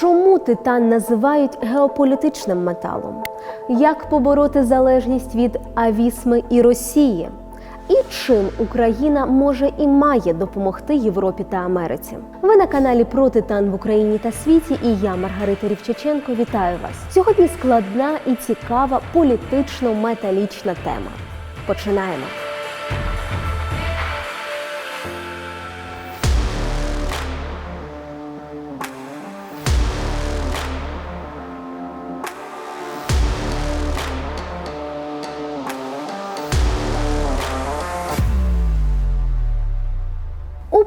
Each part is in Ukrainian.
Чому титан називають геополітичним металом? Як побороти залежність від авісми і Росії? І чим Україна може і має допомогти Європі та Америці? Ви на каналі про титан в Україні та світі, і я, Маргарита Рівчиченко, вітаю вас. Сьогодні складна і цікава політично-металічна тема. Починаємо.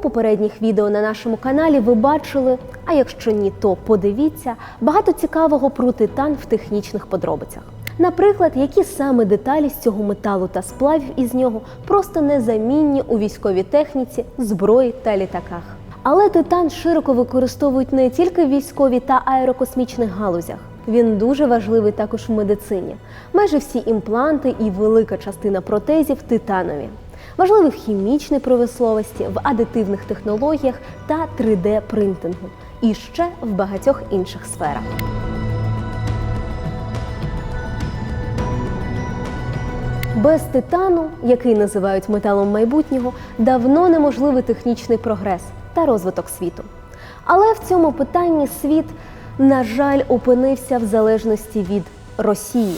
Попередніх відео на нашому каналі ви бачили, а якщо ні, то подивіться багато цікавого про титан в технічних подробицях. Наприклад, які саме деталі з цього металу та сплавів із нього просто незамінні у військовій техніці, зброї та літаках. Але титан широко використовують не тільки в військовій та аерокосмічних галузях. Він дуже важливий також в медицині. Майже всі імпланти і велика частина протезів титанові. Важливий в хімічній промисловості, в адитивних технологіях та 3D-принтингу. І ще в багатьох інших сферах. Без титану, який називають металом майбутнього, давно неможливий технічний прогрес та розвиток світу. Але в цьому питанні світ, на жаль, опинився в залежності від Росії.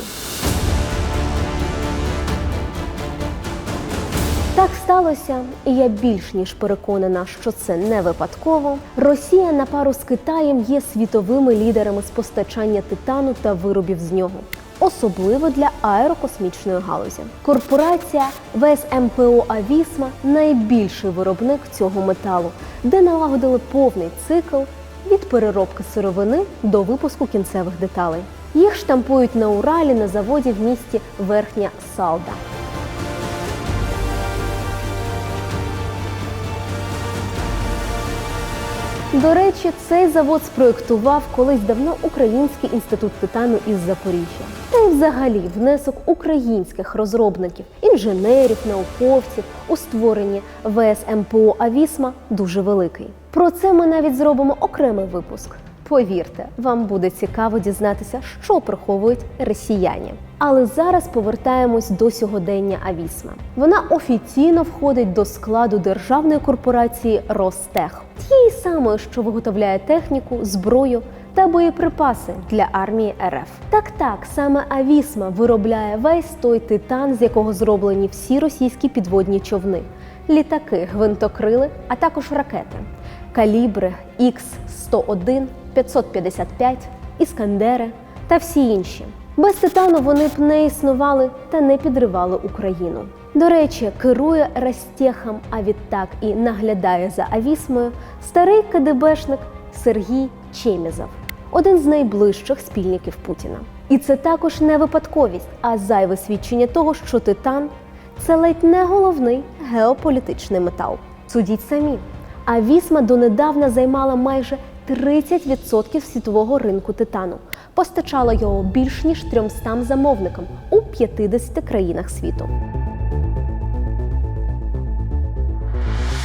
Сталося, і я більш ніж переконана, що це не випадково. Росія на пару з Китаєм є світовими лідерами з постачання титану та виробів з нього, особливо для аерокосмічної галузі. Корпорація ВСМПО Авісма найбільший виробник цього металу, де налагодили повний цикл від переробки сировини до випуску кінцевих деталей. Їх штампують на Уралі на заводі в місті Верхня Салда. До речі, цей завод спроєктував колись давно Український інститут титану із Запоріжжя. Та й взагалі внесок українських розробників, інженерів, науковців у створенні ВСМПО Авісма дуже великий. Про це ми навіть зробимо окремий випуск. Повірте, вам буде цікаво дізнатися, що приховують росіяни. Але зараз повертаємось до сьогодення Авісма. Вона офіційно входить до складу державної корпорації Ростех, тієї самої, що виготовляє техніку, зброю та боєприпаси для армії РФ. Так, так, саме Авісма виробляє весь той титан, з якого зроблені всі російські підводні човни, літаки, гвинтокрили, а також ракети. Калібри Х-101, 555, Іскандери та всі інші. Без титану вони б не існували та не підривали Україну. До речі, керує Ростехом, а відтак і наглядає за Авісмою старий КДБшник Сергій Чемізов, один з найближчих спільників Путіна. І це також не випадковість, а зайве свідчення того, що титан це ледь не головний геополітичний метал. Судіть самі. А Вісма донедавна займала майже 30% світового ринку титану, постачала його більш ніж 300 замовникам у 50 країнах світу.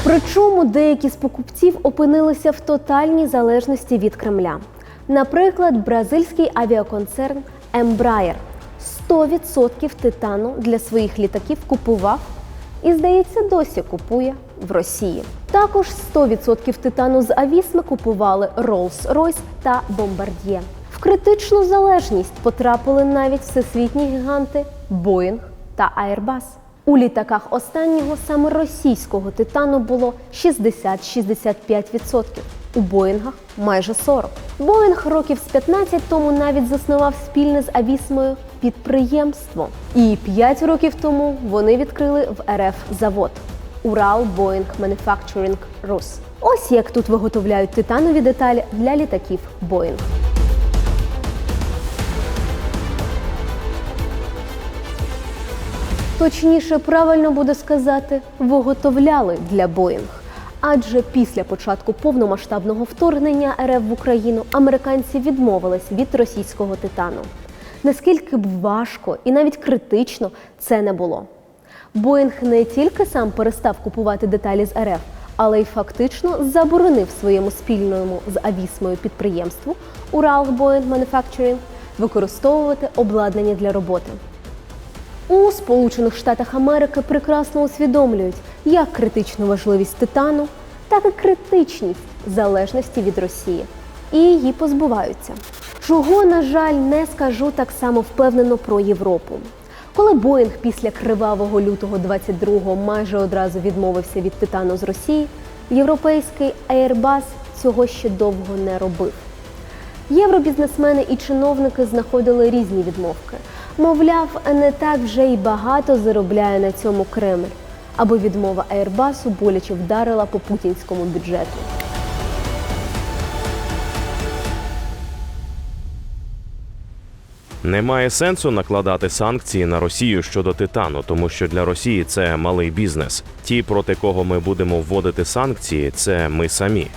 Причому деякі з покупців опинилися в тотальній залежності від Кремля. Наприклад, бразильський авіаконцерн Embraer 100% титану для своїх літаків купував і, здається, досі купує в Росії. Також 100% титану з Авісми купували Rolls-Royce та Bombardier. В критичну залежність потрапили навіть всесвітні гіганти Boeing та Airbus. У літаках останнього саме російського титану було 60-65%, у Боїнгах майже 40%. Боїнг років з 15 тому навіть заснував спільне з Авісмою підприємство. І 5 років тому вони відкрили в РФ завод Урал Boeing Manufacturing Rus. Ось як тут виготовляють титанові деталі для літаків Boeing. Точніше, правильно буде сказати, виготовляли для Боїнг. Адже після початку повномасштабного вторгнення РФ в Україну американці відмовились від російського титану. Наскільки б важко і навіть критично це не було. Боїнг не тільки сам перестав купувати деталі з РФ, але й фактично заборонив своєму спільному з Авісмою підприємству Урал Boeing Manufacturing використовувати обладнання для роботи. У Сполучених Штатах Америки прекрасно усвідомлюють як критичну важливість титану, так і критичність залежності від Росії, і її позбуваються. Чого, на жаль, не скажу так само впевнено про Європу. Коли Боїнг після кривавого лютого 22-го майже одразу відмовився від титану з Росії, європейський Airbus цього ще довго не робив. Євробізнесмени і чиновники знаходили різні відмовки. Мовляв, не так вже й багато заробляє на цьому Кремль, або відмова Airbus боляче вдарила по путінському бюджету. Немає сенсу накладати санкції на Росію щодо титану, тому що для Росії це малий бізнес. Ті, проти кого ми будемо вводити санкції, це ми самі.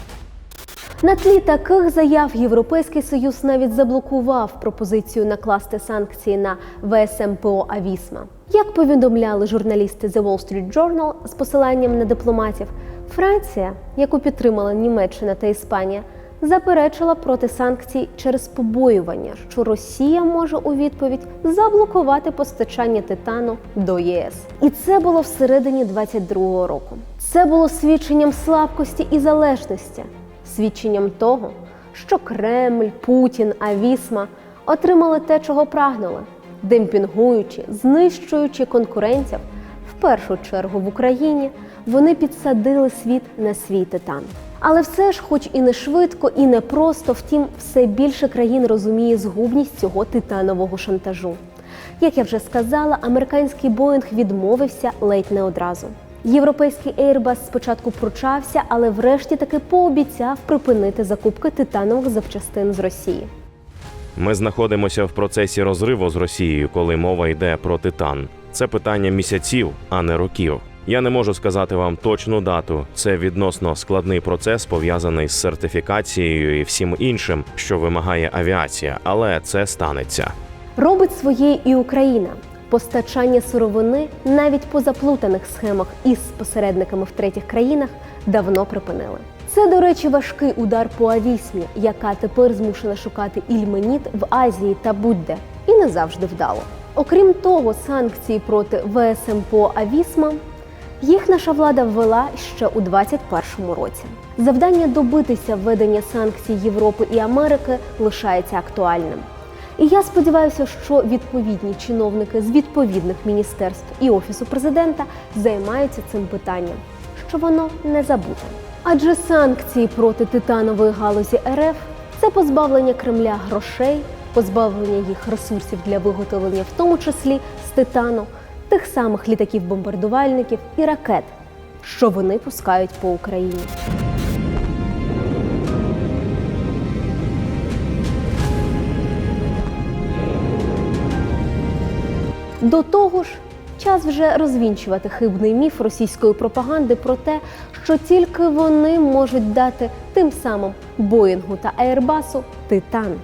На тлі таких заяв Європейський Союз навіть заблокував пропозицію накласти санкції на ВСМПО Авісма. Як повідомляли журналісти The Wall Street Journal з посиланням на дипломатів, Франція, яку підтримала Німеччина та Іспанія, заперечила проти санкцій через побоювання, що Росія може у відповідь заблокувати постачання титану до ЄС. І це було всередині 22-го року. Це було свідченням слабкості і залежності свідченням того, що Кремль, Путін, Авісма отримали те, чого прагнули, демпінгуючи, знищуючи конкурентів, в першу чергу в Україні, вони підсадили світ на свій титан. Але все ж, хоч і не швидко, і не просто, втім, все більше країн розуміє згубність цього титанового шантажу. Як я вже сказала, американський Боїнг відмовився ледь не одразу. Європейський Airbus спочатку пручався, але врешті таки пообіцяв припинити закупки титанових запчастин з Росії. Ми знаходимося в процесі розриву з Росією, коли мова йде про титан. Це питання місяців, а не років. Я не можу сказати вам точну дату. Це відносно складний процес, пов'язаний з сертифікацією і всім іншим, що вимагає авіація, але це станеться. Робить своє і Україна. Постачання сировини навіть по заплутаних схемах із посередниками в третіх країнах давно припинили. Це, до речі, важкий удар по авісмі, яка тепер змушена шукати ільменіт в Азії та будь-де, і не завжди вдало. Окрім того, санкції проти ВСМПО Авісма їх наша влада ввела ще у 2021 році. Завдання добитися введення санкцій Європи і Америки лишається актуальним. І я сподіваюся, що відповідні чиновники з відповідних міністерств і офісу президента займаються цим питанням, що воно не забуте. Адже санкції проти титанової галузі РФ це позбавлення Кремля грошей, позбавлення їх ресурсів для виготовлення, в тому числі з титану, тих самих літаків-бомбардувальників і ракет, що вони пускають по Україні. До того ж, час вже розвінчувати хибний міф російської пропаганди про те, що тільки вони можуть дати тим самим Боїнгу та Аербасу титан.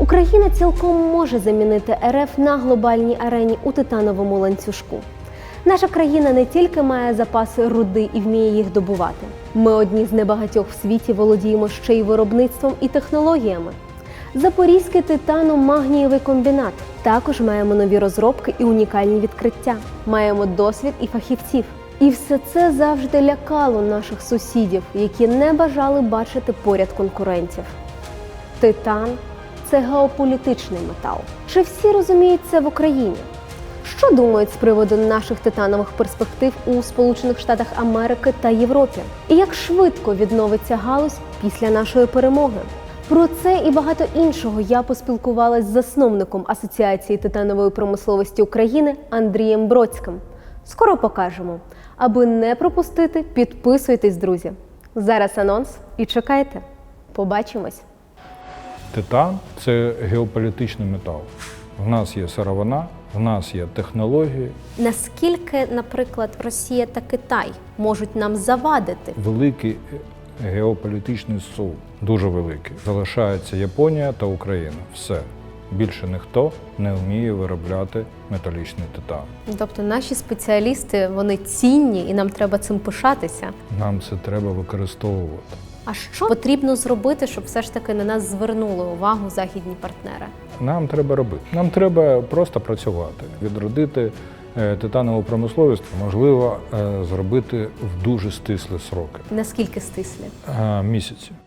Україна цілком може замінити РФ на глобальній арені у титановому ланцюжку. Наша країна не тільки має запаси руди і вміє їх добувати. Ми одні з небагатьох в світі володіємо ще й виробництвом і технологіями. Запорізький титано-магнієвий комбінат. Також маємо нові розробки і унікальні відкриття. Маємо досвід і фахівців. І все це завжди лякало наших сусідів, які не бажали бачити поряд конкурентів. Титан це геополітичний метал. Чи всі розуміють це в Україні? Що думають з приводу наших титанових перспектив у Сполучених Штатах Америки та Європі? І як швидко відновиться галузь після нашої перемоги? Про це і багато іншого я поспілкувалась з засновником Асоціації титанової промисловості України Андрієм Бродським. Скоро покажемо. Аби не пропустити, підписуйтесь, друзі. Зараз анонс і чекайте. Побачимось! Титан це геополітичний метал. В нас є сировина, в нас є технології, Наскільки, наприклад, Росія та Китай можуть нам завадити? великий геополітичний сув, дуже великий. Залишається Японія та Україна. Все. більше ніхто не вміє виробляти металічний титан. Тобто наші спеціалісти вони цінні і нам треба цим пишатися. Нам це треба використовувати. А що потрібно зробити, щоб все ж таки на нас звернули увагу західні партнери? Нам треба робити. Нам треба просто працювати, відродити е, титанову промисловість, можливо, е, зробити в дуже стислі сроки Наскільки стислі? Е, місяці.